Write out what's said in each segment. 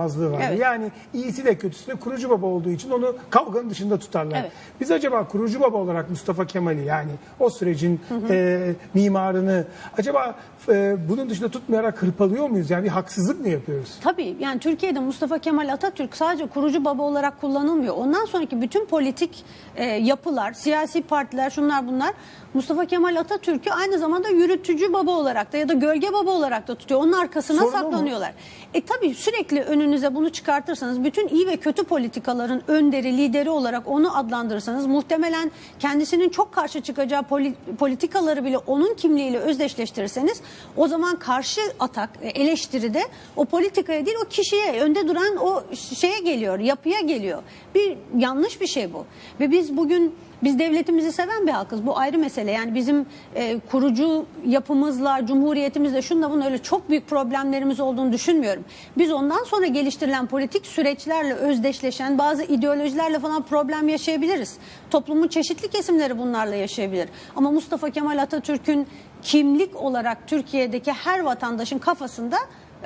azlığı var. Evet. Yani iyisi de kötüsü de kurucu baba olduğu için onu kavganın dışında tutarlar. Evet. Biz acaba kurucu baba olarak Mustafa Kemal'i yani o sürecin e, mimarını acaba e, bunun dışında tutmayarak hırpalıyor muyuz? Yani bir haksızlık mı yapıyoruz? Tabii yani Türkiye'de Mustafa Kemal Atatürk sadece kurucu baba olarak kullanılmıyor. Ondan sonraki bütün politik e, yapılar, siyasi partiler, şunlar bunlar Mustafa Kemal Atatürk'ü aynı zamanda yürütücü baba olarak da ya da gölge baba olarak da tutuyor. Onun arkasına Sorun saklanıyorlar. E tabii sürekli önünüze bunu çıkartırsanız bütün iyi ve kötü politikaların önderi, lideri olarak onu adlandırırsanız muhtemelen kendisinin çok karşı çıkacağı poli- politikaları bile onun kimliğiyle özdeşleştirirseniz o zaman karşı atak, e, eleştiri de o politikaya değil o kişiye, önde duran o şeye geliyor, yapıya geliyor. Bir yanlış bir şey bu. Ve biz bugün biz devletimizi seven bir halkız. Bu ayrı mesele. Yani bizim e, kurucu yapımızla, cumhuriyetimizle şunla bunun öyle çok büyük problemlerimiz olduğunu düşünmüyorum. Biz ondan sonra geliştirilen politik süreçlerle özdeşleşen bazı ideolojilerle falan problem yaşayabiliriz. Toplumun çeşitli kesimleri bunlarla yaşayabilir. Ama Mustafa Kemal Atatürk'ün kimlik olarak Türkiye'deki her vatandaşın kafasında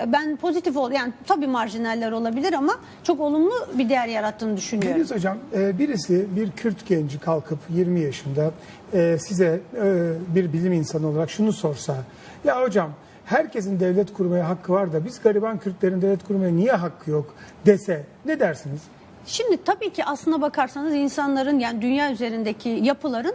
ben pozitif ol yani tabii marjinaller olabilir ama çok olumlu bir değer yarattığını düşünüyorum. Deniz Hocam e, birisi bir Kürt genci kalkıp 20 yaşında e, size e, bir bilim insanı olarak şunu sorsa ya hocam herkesin devlet kurmaya hakkı var da biz gariban Kürtlerin devlet kurmaya niye hakkı yok dese ne dersiniz? Şimdi tabii ki aslına bakarsanız insanların yani dünya üzerindeki yapıların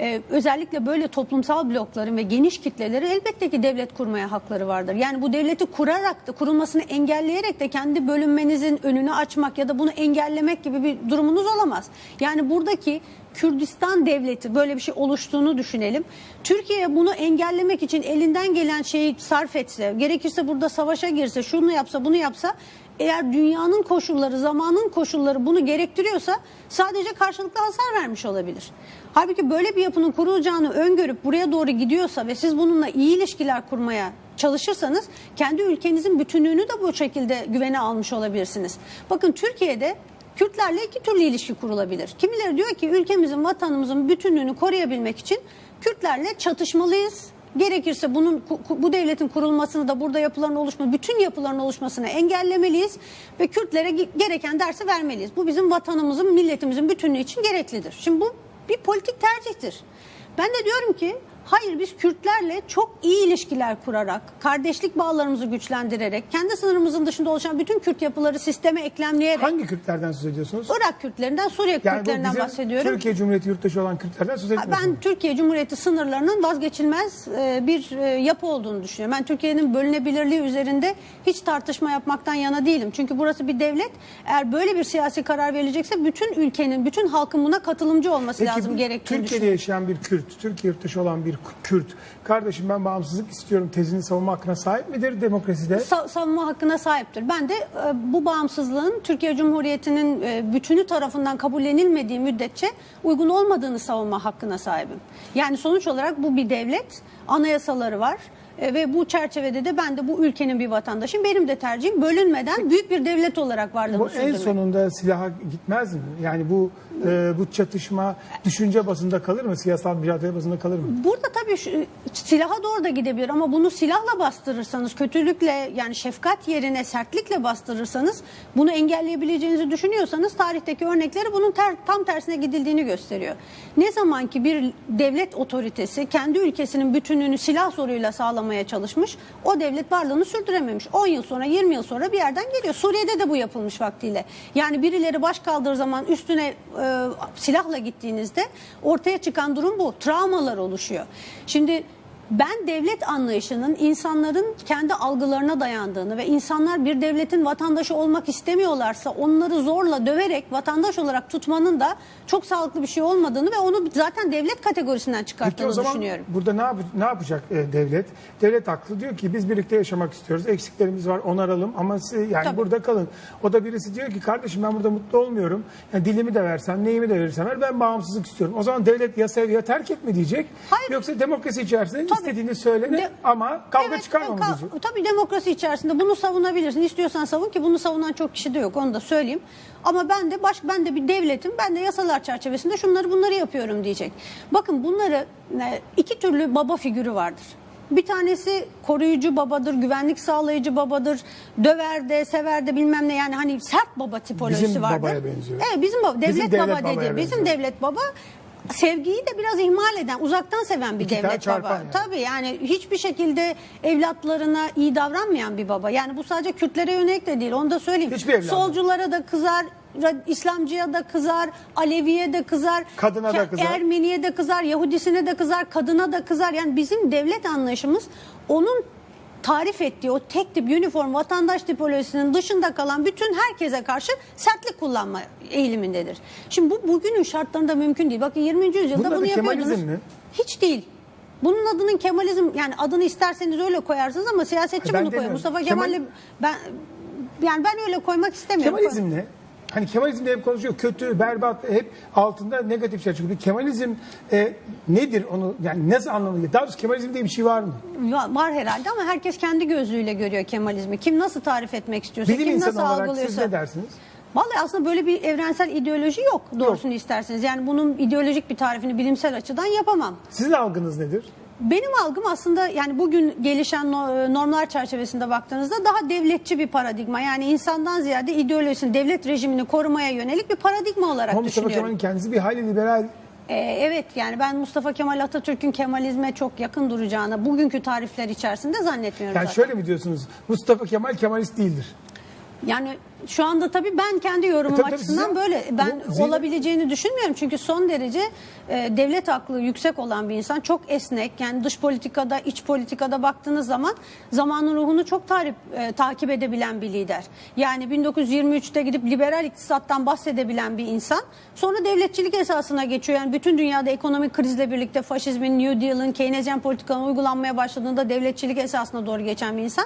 e, özellikle böyle toplumsal blokların ve geniş kitleleri elbette ki devlet kurmaya hakları vardır. Yani bu devleti kurarak da kurulmasını engelleyerek de kendi bölünmenizin önünü açmak ya da bunu engellemek gibi bir durumunuz olamaz. Yani buradaki Kürdistan devleti böyle bir şey oluştuğunu düşünelim. Türkiye bunu engellemek için elinden gelen şeyi sarf etse, gerekirse burada savaşa girse, şunu yapsa, bunu yapsa eğer dünyanın koşulları, zamanın koşulları bunu gerektiriyorsa sadece karşılıklı hasar vermiş olabilir. Halbuki böyle bir yapının kurulacağını öngörüp buraya doğru gidiyorsa ve siz bununla iyi ilişkiler kurmaya çalışırsanız kendi ülkenizin bütünlüğünü de bu şekilde güvene almış olabilirsiniz. Bakın Türkiye'de Kürtlerle iki türlü ilişki kurulabilir. Kimileri diyor ki ülkemizin, vatanımızın bütünlüğünü koruyabilmek için Kürtlerle çatışmalıyız. Gerekirse bunun bu devletin kurulmasını da burada yapıların oluşma, bütün yapıların oluşmasını engellemeliyiz ve Kürtlere gereken dersi vermeliyiz. Bu bizim vatanımızın, milletimizin bütünlüğü için gereklidir. Şimdi bu bir politik tercihtir. Ben de diyorum ki Hayır biz Kürtlerle çok iyi ilişkiler kurarak, kardeşlik bağlarımızı güçlendirerek, kendi sınırımızın dışında oluşan bütün Kürt yapıları sisteme eklemleyerek, Hangi Kürtlerden söz ediyorsunuz? Irak Kürtlerinden, Suriye Yani Kürtlerinden bahsediyorum. Türkiye Cumhuriyeti yurttaşı olan Kürtlerden söz etmiyorsunuz. Ben Türkiye Cumhuriyeti sınırlarının vazgeçilmez e, bir e, yapı olduğunu düşünüyorum. Ben Türkiye'nin bölünebilirliği üzerinde hiç tartışma yapmaktan yana değilim. Çünkü burası bir devlet. Eğer böyle bir siyasi karar verilecekse bütün ülkenin, bütün halkın buna katılımcı olması Peki lazım gerektiğini Türkiye'de düşünüyorum. yaşayan bir Kürt, Türkiye yurttaşı olan bir Kürt, kardeşim ben bağımsızlık istiyorum tezini savunma hakkına sahip midir demokraside? Sa- savunma hakkına sahiptir. Ben de e, bu bağımsızlığın Türkiye Cumhuriyeti'nin e, bütünü tarafından kabullenilmediği müddetçe uygun olmadığını savunma hakkına sahibim. Yani sonuç olarak bu bir devlet, anayasaları var. E, ve bu çerçevede de ben de bu ülkenin bir vatandaşıyım. Benim de tercihim bölünmeden büyük bir devlet olarak varlığını Bu en sürdürmek. sonunda silaha gitmez mi? Yani bu e, bu çatışma düşünce bazında kalır mı? Siyasal mücadele bazında kalır mı? Burada tabii silaha doğru da gidebilir ama bunu silahla bastırırsanız, kötülükle yani şefkat yerine sertlikle bastırırsanız, bunu engelleyebileceğinizi düşünüyorsanız tarihteki örnekleri bunun ter- tam tersine gidildiğini gösteriyor. Ne zaman ki bir devlet otoritesi kendi ülkesinin bütünlüğünü silah zoruyla sağlamaya çalışmış, o devlet varlığını sürdürememiş. 10 yıl sonra, 20 yıl sonra bir yerden geliyor. Suriye'de de bu yapılmış vaktiyle. Yani birileri baş kaldırır zaman üstüne e, silahla gittiğinizde ortaya çıkan durum bu. Travmalar oluşuyor. Şimdi ben devlet anlayışının insanların kendi algılarına dayandığını ve insanlar bir devletin vatandaşı olmak istemiyorlarsa onları zorla döverek vatandaş olarak tutmanın da çok sağlıklı bir şey olmadığını ve onu zaten devlet kategorisinden Peki çıkarttığını o zaman düşünüyorum. burada ne, yap- ne yapacak e, devlet? Devlet haklı diyor ki biz birlikte yaşamak istiyoruz. Eksiklerimiz var onaralım ama siz, yani Tabii. burada kalın. O da birisi diyor ki kardeşim ben burada mutlu olmuyorum. Yani dilimi de versen neyimi de verirsen ver ben bağımsızlık istiyorum. O zaman devlet ya sev ya terk et mi diyecek? Hayır. Yoksa demokrasi içerisinde istediğini söyle De- ama kavga Evet, çıkarma mı ka-? Tabii demokrasi içerisinde bunu savunabilirsin. İstiyorsan savun ki bunu savunan çok kişi de yok onu da söyleyeyim. Ama ben de baş ben de bir devletim. Ben de yasalar çerçevesinde şunları bunları yapıyorum diyecek. Bakın bunları e, iki türlü baba figürü vardır. Bir tanesi koruyucu babadır, güvenlik sağlayıcı babadır, döver de, sever de bilmem ne yani hani sert baba tipolojisi Bizim vardır. babaya benziyor. Evet bizim baba, devlet, Bizim devlet baba babaya dedi. Bizim benziyor. devlet baba sevgiyi de biraz ihmal eden, uzaktan seven bir İki devlet baba. yani. Tabii yani hiçbir şekilde evlatlarına iyi davranmayan bir baba. Yani bu sadece Kürtlere yönelik de değil. Onu da söyleyeyim. Hiçbir. Solculara da kızar, İslamcıya da kızar, Aleviye de kızar, Kadına da kızar. Ermeniye de kızar, Yahudisine de kızar, kadına da kızar. Yani bizim devlet anlayışımız onun tarif ettiği o tek tip üniform vatandaş tipolojisinin dışında kalan bütün herkese karşı sertlik kullanma eğilimindedir. Şimdi bu bugünün şartlarında mümkün değil. Bakın 20. yüzyılda Bunun bunu yapıyordunuz. Mi? Hiç değil. Bunun adının Kemalizm yani adını isterseniz öyle koyarsınız ama siyasetçi Hayır, ben bunu koyuyor. Mustafa Kemal- Kemal'le ben yani ben öyle koymak istemiyorum. Kemalizm ne? Hani Kemalizmde hep konuşuyor kötü, berbat, hep altında negatif şey çıkıyor. Kemalizm e, nedir onu yani nasıl anlamı? Daha doğrusu Kemalizm diye bir şey var mı? Va- Var herhalde ama herkes kendi gözlüğüyle görüyor Kemalizmi. Kim nasıl tarif etmek istiyorsa, Bilim kim nasıl olarak siz algılıyorsa. ne dersiniz? Vallahi aslında böyle bir evrensel ideoloji yok doğrusunu isterseniz. Yani bunun ideolojik bir tarifini bilimsel açıdan yapamam. Sizin algınız nedir? Benim algım aslında yani bugün gelişen no- normlar çerçevesinde baktığınızda daha devletçi bir paradigma. Yani insandan ziyade ideolojisini, devlet rejimini korumaya yönelik bir paradigma olarak Ama Mustafa düşünüyorum. Kemal'in kendisi bir hayli liberal Ee, evet yani ben Mustafa Kemal Atatürk'ün Kemalizme çok yakın duracağını bugünkü tarifler içerisinde zannetmiyorum Yani zaten. şöyle mi diyorsunuz? Mustafa Kemal Kemalist değildir. Yani şu anda tabii ben kendi yorumum E tabii tabii açısından sizin- böyle. Ben bu olabileceğini düşünmüyorum. Çünkü son derece e, devlet aklı yüksek olan bir insan. Çok esnek. Yani dış politikada, iç politikada baktığınız zaman zamanın ruhunu çok tarif, e, takip edebilen bir lider. Yani 1923'te gidip liberal iktisattan bahsedebilen bir insan. Sonra devletçilik esasına geçiyor. Yani bütün dünyada ekonomik krizle birlikte faşizmin, New Deal'ın, Keynesyen politikanın uygulanmaya başladığında devletçilik esasına doğru geçen bir insan.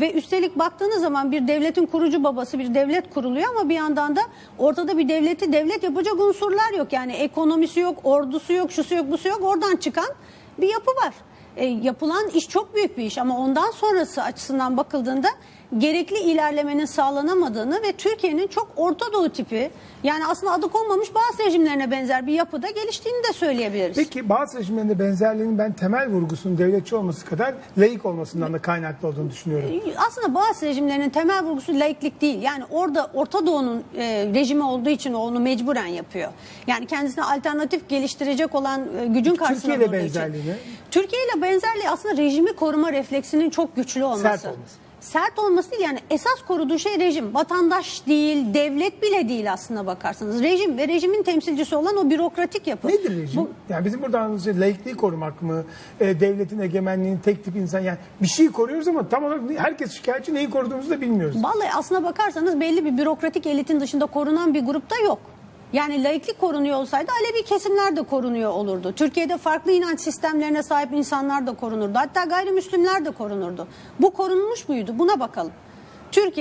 Ve üstelik baktığınız zaman bir devletin kurucu babası bir devlet kuruluyor ama bir yandan da ortada bir devleti devlet yapacak unsurlar yok. Yani ekonomisi yok, ordusu yok, şusu yok, busu yok. Oradan çıkan bir yapı var. E, yapılan iş çok büyük bir iş ama ondan sonrası açısından bakıldığında gerekli ilerlemenin sağlanamadığını ve Türkiye'nin çok Orta Doğu tipi yani aslında adı konmamış bazı rejimlerine benzer bir yapıda geliştiğini de söyleyebiliriz. Peki bazı rejimlerinde benzerliğinin ben temel vurgusunun devletçi olması kadar laik olmasından da kaynaklı olduğunu düşünüyorum. aslında Bağız rejimlerinin temel vurgusu laiklik değil. Yani orada Orta Doğu'nun e, rejimi olduğu için onu mecburen yapıyor. Yani kendisine alternatif geliştirecek olan e, gücün karşısında Türkiye ile durduğu için. benzerliği ne? Türkiye ile benzerliği aslında rejimi koruma refleksinin çok güçlü olması. Sert olması. Sert olması değil yani esas koruduğu şey rejim. Vatandaş değil, devlet bile değil aslına bakarsanız. Rejim ve rejimin temsilcisi olan o bürokratik yapı. Nedir rejim? Bu- Yani bizim burada anladığımız şey laikliği korumak mı? E, devletin egemenliğini tek tip insan yani bir şey koruyoruz ama tam olarak herkes şikayetçi neyi koruduğumuzu da bilmiyoruz. Vallahi aslına bakarsanız belli bir bürokratik elitin dışında korunan bir grupta yok. Yani laiklik korunuyor olsaydı Alevi kesimler de korunuyor olurdu. Türkiye'de farklı inanç sistemlerine sahip insanlar da korunurdu. Hatta gayrimüslimler de korunurdu. Bu korunmuş muydu? Buna bakalım. Türkiye